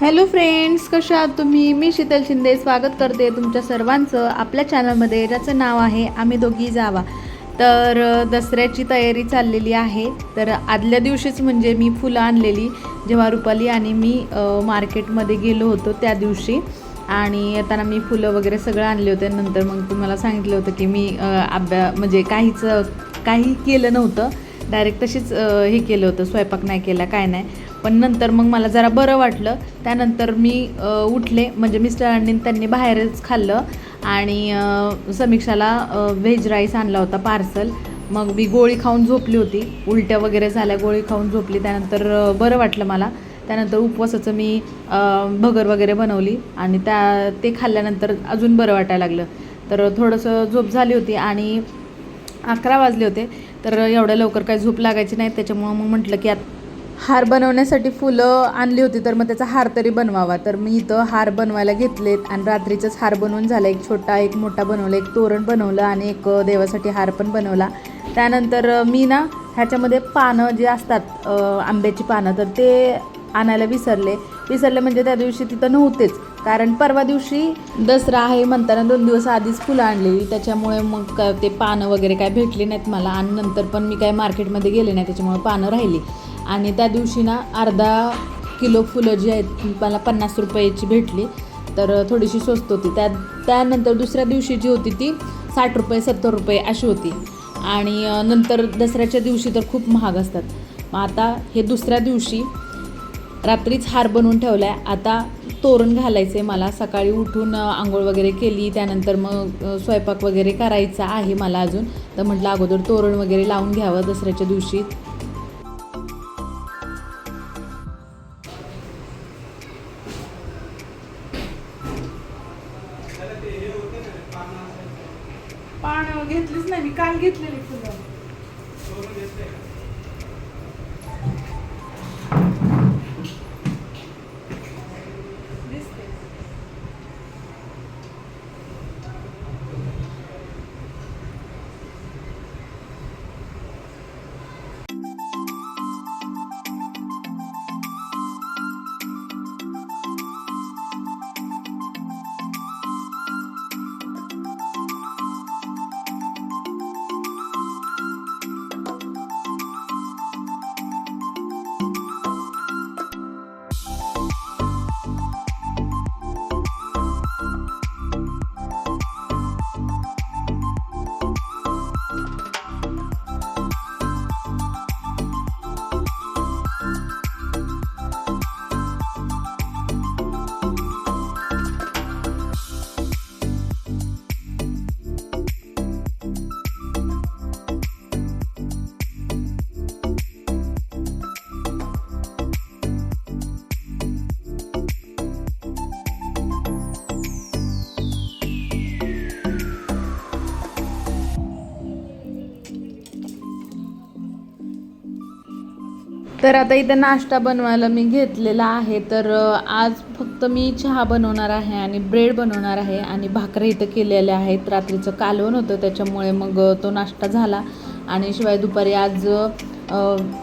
Hello friends कशा आहात तुम्ही? मी शीतल शिंदे. स्वागत करते तुमच्या सर्वांचं आपल्या चॅनलमध्ये ज्याचं नाव आहे आम्ही दोघी जावा. तर दसऱ्याची तयारी चाललेली आहे. तर आदल्या दिवशीच म्हणजे मी फुलं आणलेली जेव्हा रुपाली आणि मी मार्केटमध्ये गेलो होतो त्या दिवशी. आणि येताना मी फुलं वगैरे सगळं आणले होते. नंतर मग तुम्हाला सांगितलं होतं की मी अभ्या म्हणजे काहीच काही केलं नव्हतं. डायरेक्ट तशीच हे केलं होतं. स्वयंपाक नाही केला काय नाही. पण नंतर मग मला जरा बरं वाटलं. त्यानंतर मी उठले. म्हणजे मिस्टरांनी त्यांनी बाहेरच खाल्लं आणि समीक्षाला व्हेज राईस आणला होता पार्सल. मग मी गोळी खाऊन झोपली होती. उलट्या वगैरे झाल्या गोळी खाऊन झोपली. त्यानंतर बरं वाटलं मला. त्यानंतर उपवासाचं मी भगर वगैरे बनवली आणि त्या ते खाल्ल्यानंतर अजून बरं वाटायला लागलं. तर थोडंसं झोप झाली होती आणि अकरा वाजले होते. तर एवढ्या लवकर काही झोप लागायची नाही. त्याच्यामुळं मग म्हटलं की आता हार बनवण्यासाठी फुलं आणली होती तर मग त्याचा हार तरी बनवावा. तर मी इथं हार बनवायला घेतलेत आणि रात्रीचंच हार बनवून झाला. एक छोटा एक मोठा बनवला एक तोरण बनवलं आणि एक देवासाठी हार पण बनवला. त्यानंतर मी ना ह्याच्यामध्ये पानं जे असतात आंब्याची पानं तर ते आणायला विसरले. विसरले म्हणजे त्या दिवशी तिथं नव्हतेच. कारण परवा दिवशी दसरा आहे म्हणताना दोन दिवस आधीच फुलं आणलेली. त्याच्यामुळे मग ते पानं वगैरे काय भेटली नाहीत मला. आणि नंतर पण मी काय मार्केटमध्ये गेले नाही त्याच्यामुळे पानं राहिली. आणि त्या दिवशी ना अर्धा किलो फुलं जी आहेत ती मला पन्नास रुपयाची भेटली. तर थोडीशी स्वस्त होती. त्या त्यानंतर दुसऱ्या दिवशी जी होती ती साठ रुपये सत्तर रुपये अशी होती. आणि नंतर दसऱ्याच्या दिवशी तर खूप महाग असतात. मग आता हे दुसऱ्या दिवशी रात्रीच हार बनवून ठेवला आहे आता तोरण घालायचं आहे मला. सकाळी उठून आंघोळ वगैरे केली. त्यानंतर मग स्वयंपाक वगैरे करायचा आहे मला अजून. तर म्हटलं अगोदर तोरण वगैरे लावून घ्यावं दसऱ्याच्या दिवशी. చేస్తే तर आता इथं नाश्ता बनवायला मी घेतलेला आहे. तर आज फक्त मी चहा बनवणार आहे आणि ब्रेड बनवणार आहे आणि भाकरी इथं केलेल्या आहेत. रात्रीचं कालवण होतं त्याच्यामुळे मग तो नाश्ता झाला. आणि शिवाय दुपारी आज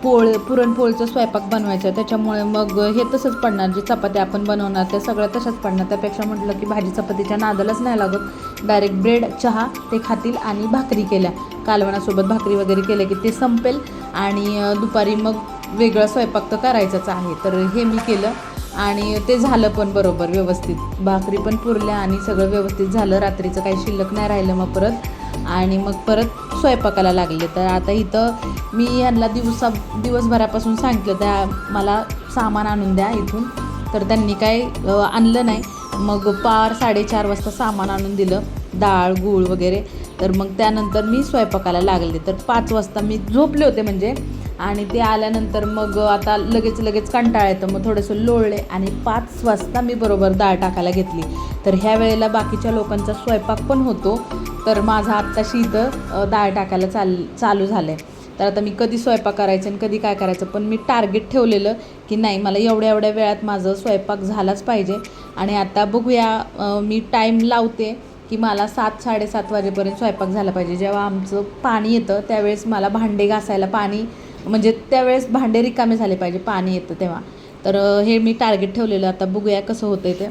पोळ पुरणपोळीचा स्वयंपाक बनवायचा आहे. त्याच्यामुळे मग हे तसंच पडणार. जे चपात्या आपण बनवणार त्या सगळ्या तशाच पडणार. त्यापेक्षा म्हटलं की भाजी चपातीच्या नादालाच नाही लागत. डायरेक्ट ब्रेड चहा ते खातील आणि भाकरी केल्या. कालवणासोबत भाकरी वगैरे केल्या की ते संपेल. आणि दुपारी मग वेगळा स्वयंपाक तर करायचाच आहे तर हे मी केलं. आणि ते झालं पण बरोबर व्यवस्थित. भाकरी पण पुरल्या आणि सगळं व्यवस्थित झालं. रात्रीचं काही शिल्लक नाही राहिलं मग परत. आणि मग परत स्वयंपाकाला लागले. तर आता इथं मी यांना दिवसा दिवसभरापासून सांगितलं त्या मला सामान आणून द्या इथून. तर त्यांनी काय आणलं नाही. मग पार साडेचार वाजता सामान आणून दिलं. डाळ गूळ वगैरे. तर मग त्यानंतर मी स्वयंपाकाला लागले. तर पाच वाजता मी झोपले होते म्हणजे आणि ते आल्यानंतर मग आता लगेच लगेच कंटाळा येतं. मग थोडंसं लोळले आणि पाच वाजता मी बरोबर डाळ टाकायला घेतली. तर ह्या वेळेला बाकीच्या लोकांचा स्वयंपाक पण होतो. तर माझा आत्ताशी इथं डाळ टाकायला चाल चालू झालं आहे तर आता मी कधी स्वयंपाक करायचं आणि कधी काय करायचं पण मी टार्गेट ठेवलेलं की नाही मला एवढ्या एवढ्या वेळात माझं स्वयंपाक झालाच पाहिजे. आणि आता बघूया मी टाईम लावते की मला सात साडेसात वाजेपर्यंत स्वयंपाक झाला पाहिजे. जेव्हा आमचं पाणी येतं त्यावेळेस मला भांडे घासायला पाणी म्हणजे त्यावेळेस भांडे रिकामे झाले पाहिजे पाणी येतं तेव्हा. तर हे मी टार्गेट ठेवलेलं. आता बघूया कसं होतं आहे ते.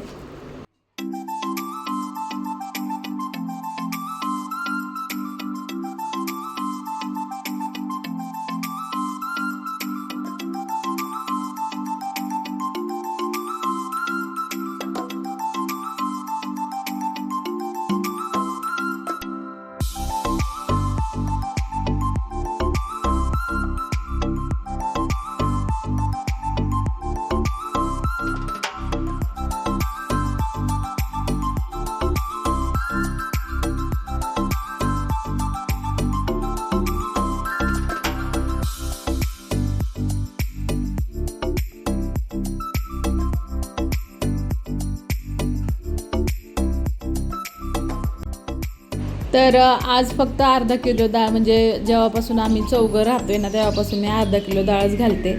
तर आज फक्त अर्धा किलो डाळ म्हणजे जेव्हापासून आम्ही चौघं राहतोय ना तेव्हापासून मी अर्धा किलो डाळच घालते.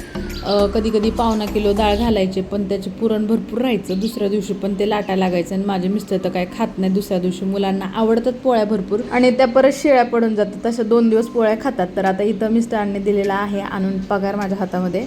कधी कधी पावणा किलो डाळ घालायचे पण त्याचे पुरण भरपूर राहायचं. दुसऱ्या दिवशी पण ते लाटा लागायचं आणि माझे मिस्टर तर काय खात नाही. दुसऱ्या दिवशी मुलांना आवडतात पोळ्या भरपूर. आणि त्या परत शिळ्या पडून जातात. तशा दोन दिवस पोळ्या खातात. तर आता इथं मिस्टरांनी दिलेला आहे आणून पगार माझ्या हातामध्ये.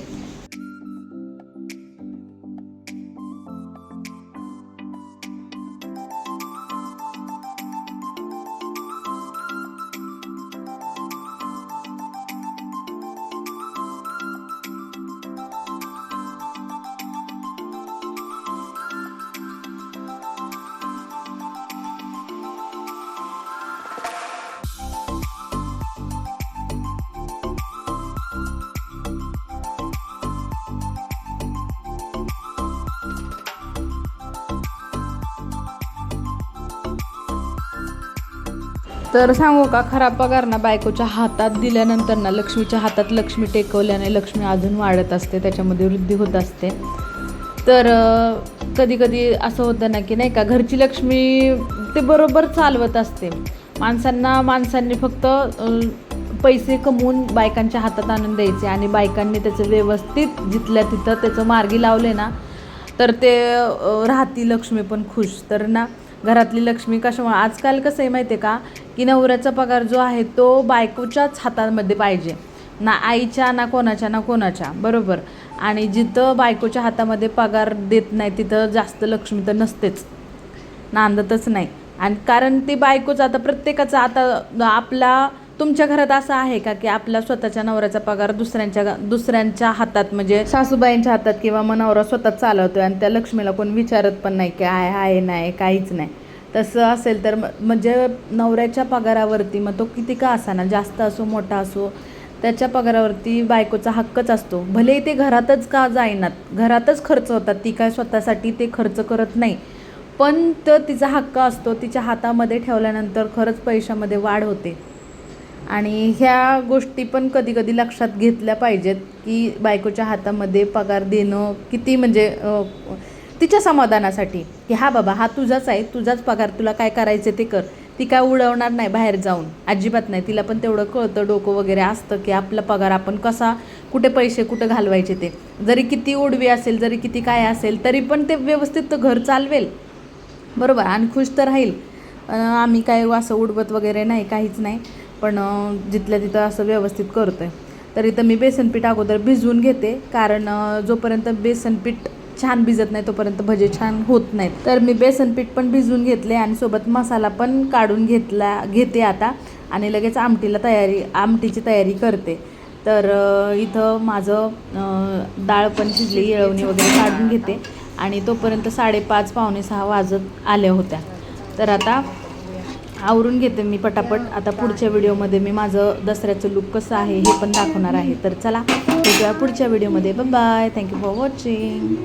तर सांगू का खराब पगार ना बायकोच्या हातात दिल्यानंतर ना लक्ष्मीच्या हातात लक्ष्मी टेकवल्याने लक्ष्मी अजून वाढत असते त्याच्यामध्ये वृद्धी होत असते. तर कधी कधी असं होतं ना की नाही का घरची लक्ष्मी ते बरोबर चालवत असते. माणसांना माणसांनी फक्त पैसे कमवून बायकांच्या हातात आणून द्यायचे आणि बायकांनी त्याचं व्यवस्थित जिथल्या तिथं त्याचं मार्गी लावले ना तर ते राहती लक्ष्मी पण खुश. तर ना घरातली लक्ष्मी कशामुळे आजकाल कसं आहे माहिती आहे का की नवऱ्याचा पगार जो आहे तो बायकोच्याच हातामध्ये पाहिजे. ना आईच्या ना कोणाच्या ना कोणाच्या. बरोबर? आणि जिथं बायकोच्या हातामध्ये पगार देत नाही तिथं जास्त लक्ष्मी तर नसतेच. नांदतच नाही. आणि कारण ती बायकोचं आता प्रत्येकाचा आता आपला तुमच्या घरात असं आहे का की आपला स्वतःच्या नवऱ्याचा पगार दुसऱ्यांच्या दुसऱ्यांच्या हातात म्हणजे सासूबाईंच्या हातात किंवा मग नवरा स्वतः चालवतोय आणि त्या लक्ष्मीला कोण विचारत पण नाही की आहे आहे नाही काहीच नाही. तसं असेल तर म्हणजे नवऱ्याच्या पगारावरती मग तो किती का असाना? जास्त असो मोठा असो त्याच्या पगारावरती बायकोचा हक्कच असतो. भले ते घरातच का जाईनात? घरातच खर्च होतात. ती काय स्वतःसाठी ते खर्च करत नाही. पण तर तिचा हक्क असतो. तिच्या हातामध्ये ठेवल्यानंतर खरंच पैशामध्ये वाढ होते. आणि ह्या गोष्टी पण कधी कधी लक्षात घेतल्या पाहिजेत की बायकोच्या हातामध्ये पगार देणं किती म्हणजे तिच्या समाधानासाठी की हा बाबा हा तुझाच आहे तुझाच पगार तुला काय करायचं ते कर. ती काय उडवणार नाही बाहेर जाऊन. अजिबात नाही. तिला पण तेवढं कळतं डोकं वगैरे असतं की आपला पगार आपण कसा कुठे पैसे कुठं घालवायचे ते. जरी किती उडवी असेल जरी किती काय असेल तरी पण ते व्यवस्थित घर चालवेल. बरोबर? आणि खुश तर राहील. आम्ही काय असं उडवत वगैरे नाही काहीच नाही. पण जिथल्या तिथं असं व्यवस्थित करतो आहे तर इथं मी बेसनपीठ अगोदर भिजवून घेते. कारण जोपर्यंत बेसनपीठ छान भिजत नाही तोपर्यंत भजे छान होत नाहीत. तर मी बेसन पीठ पण भिजवून घेतले आणि सोबत मसाला पण काढून घेतला घेते आता आणि लगेच आमटीला तयारी आमटीची तयारी करते. तर इथं माझं डाळ पण शिजली येळवणी वगैरे काढून घेते आणि तोपर्यंत साडेपाच पावणे सहा वाजत आल्या होत्या. तर आता आवरून घेते मी पटापट. आता पुढच्या व्हिडिओमध्ये मी माझं दसऱ्याचं लुक कसं आहे हे पण दाखवणार आहे. तर चला भेटूया पुढच्या व्हिडिओमध्ये. Bye thank you for watching